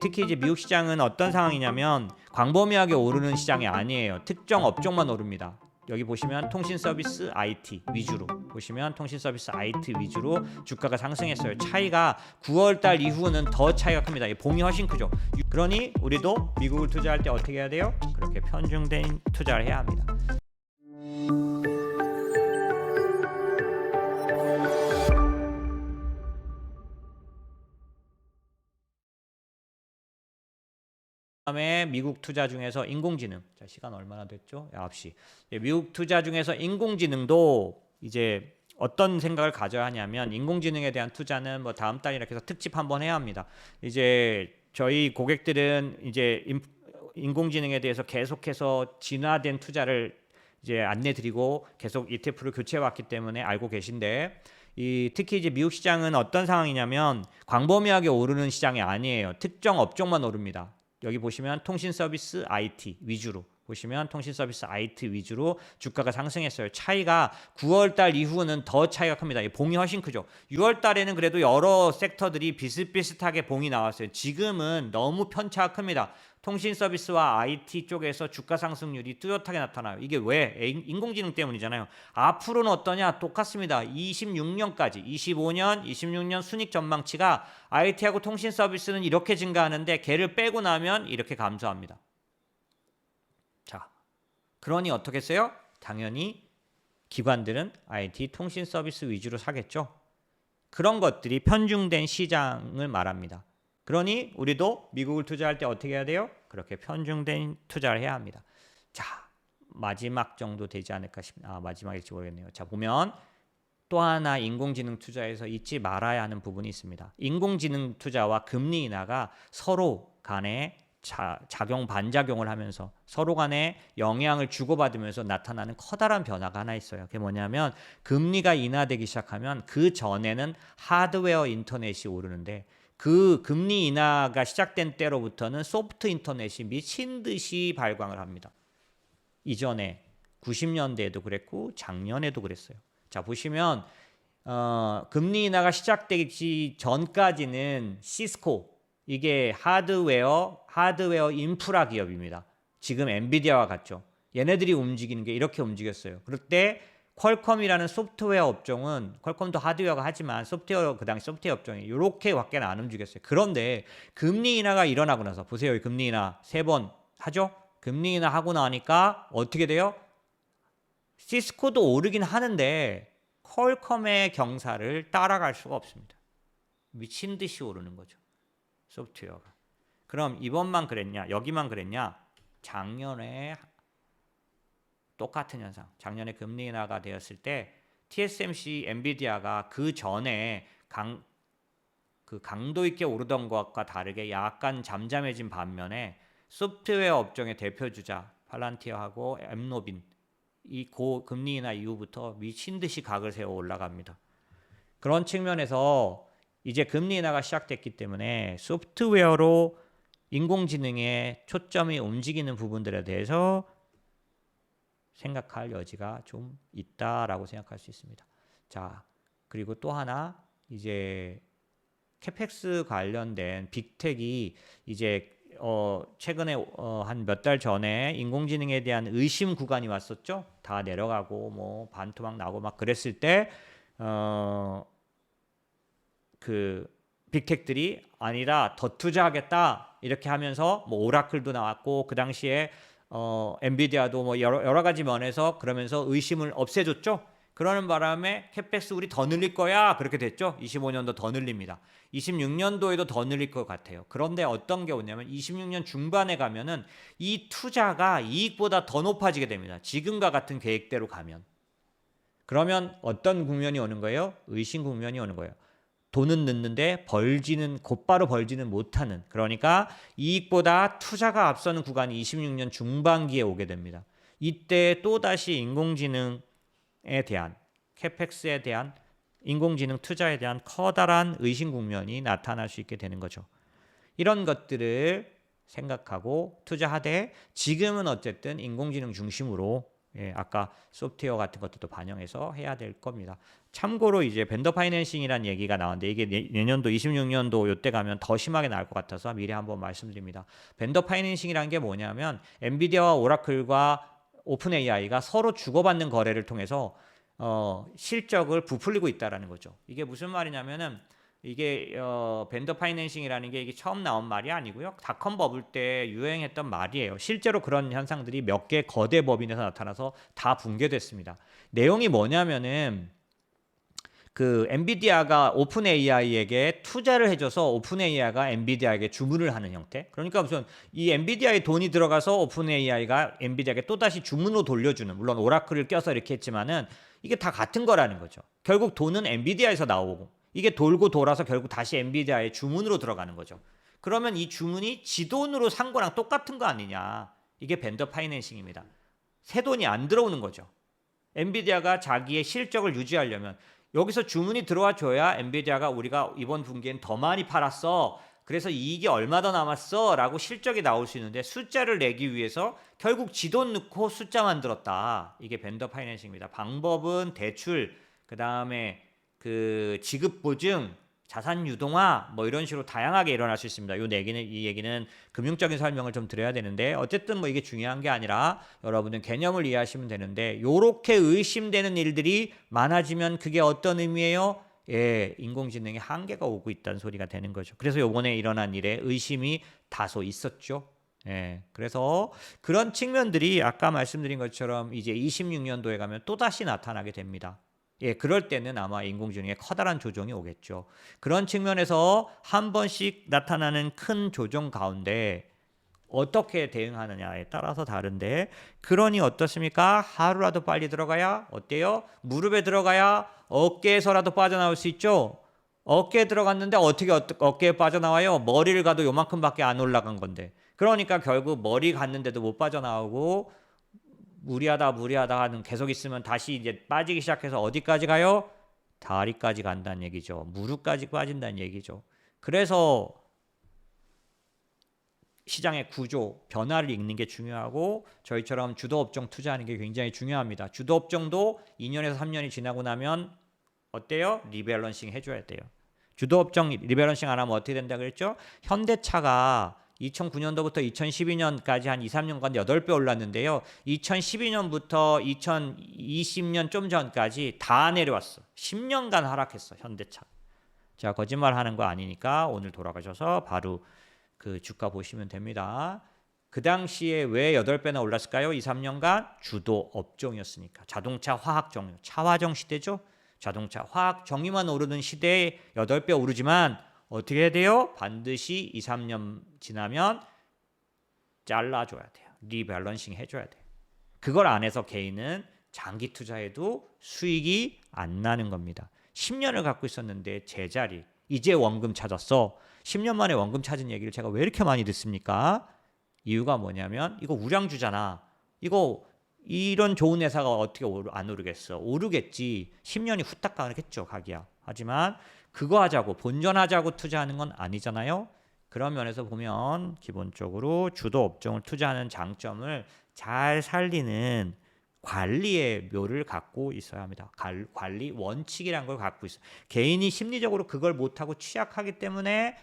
특히 이제 미국 시장은 어떤 상황이냐면 광범위하게 오르는 시장이 아니에요. 특정 업종만 오릅니다. 여기 보시면 통신 서비스 IT 위주로 보시면 통신 서비스 IT 위주로 주가가 상승했어요. 차이가 9월 달 이후는 더 차이가 큽니다. 이 봉이 훨씬 크죠. 그러니 우리도 미국을 투자할 때 어떻게 해야 돼요? 그렇게 편중된 투자를 해야 합니다. 다음에 미국 투자 중에서 인공지능. 자, 시간 얼마나 됐죠? 9시. 예, 미국 투자 중에서 인공지능도 이제 어떤 생각을 가져야 하냐면 인공지능에 대한 투자는 뭐 다음 달 이렇게 해서 특집 한번 해야 합니다. 이제 저희 고객들은 이제 인, 인공지능에 대해서 계속해서 진화된 투자를 이제 안내 드리고 계속 ETF를 교체해 왔기 때문에 알고 계신데 이 특히 이제 미국 시장은 어떤 상황이냐면 광범위하게 오르는 시장이 아니에요. 특정 업종만 오릅니다. 여기 보시면 통신 서비스 IT 위주로 보시면 통신 서비스 IT 위주로 주가가 상승했어요. 차이가 9월 달 이후는 더 차이가 큽니다. 이 봉이 훨씬 크죠. 6월 달에는 그래도 여러 섹터들이 비슷비슷하게 봉이 나왔어요. 지금은 너무 편차가 큽니다. 통신 서비스와 IT 쪽에서 주가 상승률이 뚜렷하게 나타나요. 이게 왜? 인- 인공지능 때문이잖아요. 앞으로는 어떠냐? 똑같습니다. 26년까지, 25년, 26년 순익 전망치가 IT하고 통신 서비스는 이렇게 증가하는데 걔를 빼고 나면 이렇게 감소합니다. 자, 그러니 어떻게 했어요? 당연히 기관들은 IT 통신 서비스 위주로 사겠죠. 그런 것들이 편중된 시장을 말합니다. 그러니 우리도 미국을 투자할 때 어떻게 해야 돼요? 그렇게 편중된 투자를 해야 합니다. 자, 마지막 정도 되지 않을까 싶. 아, 마지막일지 모르겠네요. 자, 보면 또 하나 인공지능 투자에서 잊지 말아야 하는 부분이 있습니다. 인공지능 투자와 금리 인하가 서로 간에 자, 작용 반작용을 하면서 서로 간에 영향을 주고받으면서 나타나는 커다란 변화가 하나 있어요. 그게 뭐냐면 금리가 인하되기 시작하면 그 전에는 하드웨어 인터넷이 오르는데 그 금리 인하가 시작된 때로부터는 소프트 인터넷이 미친 듯이 발광을 합니다. 이전에 90년대에도 그랬고 작년에도 그랬어요. 자 보시면 어, 금리 인하가 시작되기 전까지는 시스코 이게 하드웨어 하드웨어 인프라 기업입니다. 지금 엔비디아와 같죠. 얘네들이 움직이는 게 이렇게 움직였어요. 그럴 때 퀄컴이라는 소프트웨어 업종은 퀄컴도 하드웨어가 하지만 소프트웨어 그 당시 소프트웨어 업종이 이렇게 밖에 안 움직였어요. 그런데 금리 인하가 일어나고 나서 보세요. 이 금리 인하 세 번 하죠. 금리 인하 하고 나니까 어떻게 돼요? 시스코도 오르긴 하는데 퀄컴의 경사를 따라갈 수가 없습니다. 미친 듯이 오르는 거죠. 소프트웨어가. 그럼 이번만 그랬냐? 여기만 그랬냐? 작년에 똑같은 현상. 작년에 금리 인하가 되었을 때 TSMC, 엔비디아가 그 전에 강, 그 강도 있게 오르던 것과 다르게 약간 잠잠해진 반면에 소프트웨어 업종의 대표 주자 팔란티어하고 엠노빈 이 고 금리 인하 이후부터 미친 듯이 각을 세워 올라갑니다. 그런 측면에서 이제 금리 인하가 시작됐기 때문에 소프트웨어로 인공지능의 초점이 움직이는 부분들에 대해서 생각할 여지가 좀 있다라고 생각할 수 있습니다. 자, 그리고 또 하나 이제 캐펙스 관련된 빅텍이 이제 어 최근에 어 한 몇 달 전에 인공지능에 대한 의심 구간이 왔었죠. 다 내려가고 뭐 반토막 나고 막 그랬을 때어 그 빅텍들이 아니라 더 투자하겠다 이렇게 하면서 뭐 오라클도 나왔고 그 당시에 어 엔비디아도 뭐 여러 여러 가지 면에서 그러면서 의심을 없애줬죠. 그러는 바람에 캐펙스 우리 더 늘릴 거야 그렇게 됐죠. 25년도 더 늘립니다. 26년도에도 더 늘릴 것 같아요. 그런데 어떤 게 오냐면 26년 중반에 가면은 이 투자가 이익보다 더 높아지게 됩니다. 지금과 같은 계획대로 가면 그러면 어떤 국면이 오는 거예요? 의심 국면이 오는 거예요. 돈은 넣는데 벌지는 곧바로 벌지는 못하는 그러니까 이익보다 투자가 앞서는 구간이 26년 중반기에 오게 됩니다. 이때 또 다시 인공지능에 대한 캐펙스에 대한 인공지능 투자에 대한 커다란 의심 국면이 나타날 수 있게 되는 거죠. 이런 것들을 생각하고 투자하되 지금은 어쨌든 인공지능 중심으로 예, 아까 소프트웨어 같은 것들도 반영해서 해야 될 겁니다. 참고로 이제 벤더 파이낸싱이라는 얘기가 나왔는데 이게 내- 내년도 26년도 요때 가면 더 심하게 나올 것 같아서 미리 한번 말씀드립니다. 벤더 파이낸싱이라는 게 뭐냐면 엔비디아와 오라클과 오픈 AI가 서로 주고받는 거래를 통해서 어, 실적을 부풀리고 있다라는 거죠. 이게 무슨 말이냐면은 이게 어, 벤더 파이낸싱이라는 게 이게 처음 나온 말이 아니고요. 닷컴 버블 때 유행했던 말이에요. 실제로 그런 현상들이 몇 개 거대 법인에서 나타나서 다 붕괴됐습니다. 내용이 뭐냐면은 그 엔비디아가 오픈 AI에게 투자를 해줘서 오픈 AI가 엔비디아에게 주문을 하는 형태. 그러니까 무슨 이 엔비디아에 돈이 들어가서 오픈 AI가 엔비디아에게 또 다시 주문으로 돌려주는. 물론 오라클을 껴서 이렇게 했지만은 이게 다 같은 거라는 거죠. 결국 돈은 엔비디아에서 나오고 이게 돌고 돌아서 결국 다시 엔비디아의 주문으로 들어가는 거죠. 그러면 이 주문이 지 돈으로 산 거랑 똑같은 거 아니냐? 이게 벤더 파이낸싱입니다. 새 돈이 안 들어오는 거죠. 엔비디아가 자기의 실적을 유지하려면 여기서 주문이 들어와 줘야 엔비디아가 우리가 이번 분기엔 더 많이 팔았어. 그래서 이익이 얼마 더 남았어? 라고 실적이 나올 수 있는데 숫자를 내기 위해서 결국 지돈 넣고 숫자 만들었다. 이게 벤더 파이낸싱입니다. 방법은 대출, 그 다음에 그 지급 보증, 자산 유동화 뭐 이런 식으로 다양하게 일어날 수 있습니다. 요 얘기는 이 얘기는 금융적인 설명을 좀 드려야 되는데 어쨌든 뭐 이게 중요한 게 아니라 여러분은 개념을 이해하시면 되는데 요렇게 의심되는 일들이 많아지면 그게 어떤 의미예요? 예, 인공지능의 한계가 오고 있다는 소리가 되는 거죠. 그래서 요번에 일어난 일에 의심이 다소 있었죠. 예, 그래서 그런 측면들이 아까 말씀드린 것처럼 이제 26년도에 가면 또 다시 나타나게 됩니다. 예, 그럴 때는 아마 인공지능의 커다란 조정이 오겠죠. 그런 측면에서 한 번씩 나타나는 큰 조정 가운데 어떻게 대응하느냐에 따라서 다른데 그러니 어떻습니까? 하루라도 빨리 들어가야 어때요? 무릎에 들어가야 어깨에서라도 빠져나올 수 있죠. 어깨에 들어갔는데 어떻게 어, 어깨에 빠져나와요? 머리를 가도 요만큼밖에 안 올라간 건데. 그러니까 결국 머리 갔는데도 못 빠져나오고 무리하다 무리하다 하는 계속 있으면 다시 이제 빠지기 시작해서 어디까지 가요? 다리까지 간다는 얘기죠. 무릎까지 빠진다는 얘기죠. 그래서 시장의 구조, 변화를 읽는 게 중요하고 저희처럼 주도 업종 투자하는 게 굉장히 중요합니다. 주도 업종도 2년에서 3년이 지나고 나면 어때요? 리밸런싱 해줘야 돼요. 주도 업종 리밸런싱 안 하면 어떻게 된다 그랬죠? 현대차가 2009년도부터 2012년까지 한 2, 3년간 8배 올랐는데요. 2012년부터 2020년 좀 전까지 다 내려왔어. 10년간 하락했어, 현대차. 자, 거짓말 하는 거 아니니까 오늘 돌아가셔서 바로 그 주가 보시면 됩니다. 그 당시에 왜 8배나 올랐을까요? 2, 3년간 주도 업종이었으니까. 자동차 화학 정유, 차화정 시대죠. 자동차 화학 정유만 오르는 시대에 8배 오르지만 어떻게 해야 돼요? 반드시 2, 3년 지나면 잘라줘야 돼요. 리밸런싱 해줘야 돼요. 그걸 안 해서 개인은 장기 투자해도 수익이 안 나는 겁니다. 10년을 갖고 있었는데 제자리 이제 원금 찾았어. 10년 만에 원금 찾은 얘기를 제가 왜 이렇게 많이 듣습니까? 이유가 뭐냐면 이거 우량주잖아. 이거 이런 좋은 회사가 어떻게 안 오르겠어? 오르겠지. 10년이 후딱 가겠죠, 가기야. 하지만 그거 하자고 본전하자고 투자하는 건 아니잖아요. 그런 면에서 보면 기본적으로 주도 업종을 투자하는 장점을 잘 살리는 관리의 묘를 갖고 있어야 합니다. 갈- 관리 원칙이란 걸 갖고 있어요. 개인이 심리적으로 그걸 못하고 취약하기 때문에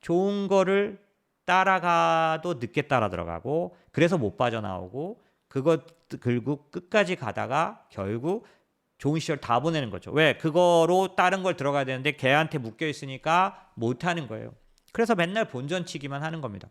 좋은 거를 따라가도 늦게 따라 들어가고 그래서 못 빠져나오고 그것 결국 끝까지 가다가 결국 좋은 시절 다 보내는 거죠. 왜? 그거로 다른 걸 들어가야 되는데 걔한테 묶여 있으니까 못 하는 거예요. 그래서 맨날 본전치기만 하는 겁니다.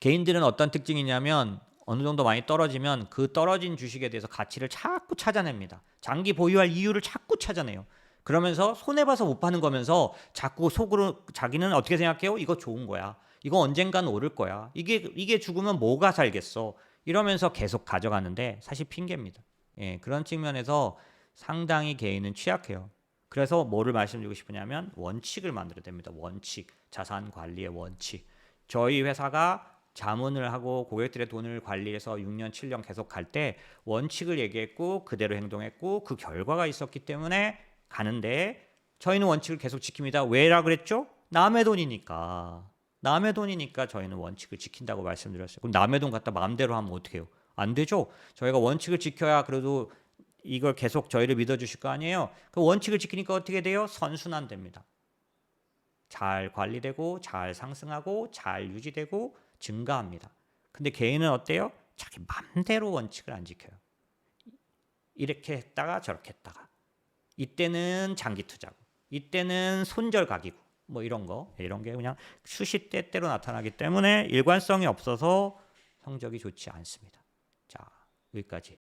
개인들은 어떤 특징이냐면 어느 정도 많이 떨어지면 그 떨어진 주식에 대해서 가치를 자꾸 찾아냅니다. 장기 보유할 이유를 자꾸 찾아내요. 그러면서 손해 봐서 못 파는 거면서 자꾸 속으로 자기는 어떻게 생각해요? 이거 좋은 거야. 이거 언젠간 오를 거야. 이게 이게 죽으면 뭐가 살겠어? 이러면서 계속 가져가는데 사실 핑계입니다. 예, 그런 측면에서 상당히 개인은 취약해요. 그래서 뭐를 말씀드리고 싶으냐면 원칙을 만들어야 됩니다. 원칙, 자산 관리의 원칙. 저희 회사가 자문을 하고 고객들의 돈을 관리해서 6년, 7년 계속 갈 때 원칙을 얘기했고 그대로 행동했고 그 결과가 있었기 때문에 가는데 저희는 원칙을 계속 지킵니다. 왜라 그랬죠? 남의 돈이니까. 남의 돈이니까 저희는 원칙을 지킨다고 말씀드렸어요. 그럼 남의 돈 갖다 마음대로 하면 어떻게 해요? 안 되죠. 저희가 원칙을 지켜야 그래도 이걸 계속 저희를 믿어 주실 거 아니에요. 그 원칙을 지키니까 어떻게 돼요? 선순환 됩니다. 잘 관리되고 잘 상승하고 잘 유지되고 증가합니다. 근데 개인은 어때요? 자기 맘대로 원칙을 안 지켜요. 이렇게 했다가 저렇게 했다가 이때는 장기 투자고 이때는 손절 각이고 뭐 이런 거 이런 게 그냥 수시 때때로 나타나기 때문에 일관성이 없어서 성적이 좋지 않습니다. 자 여기까지.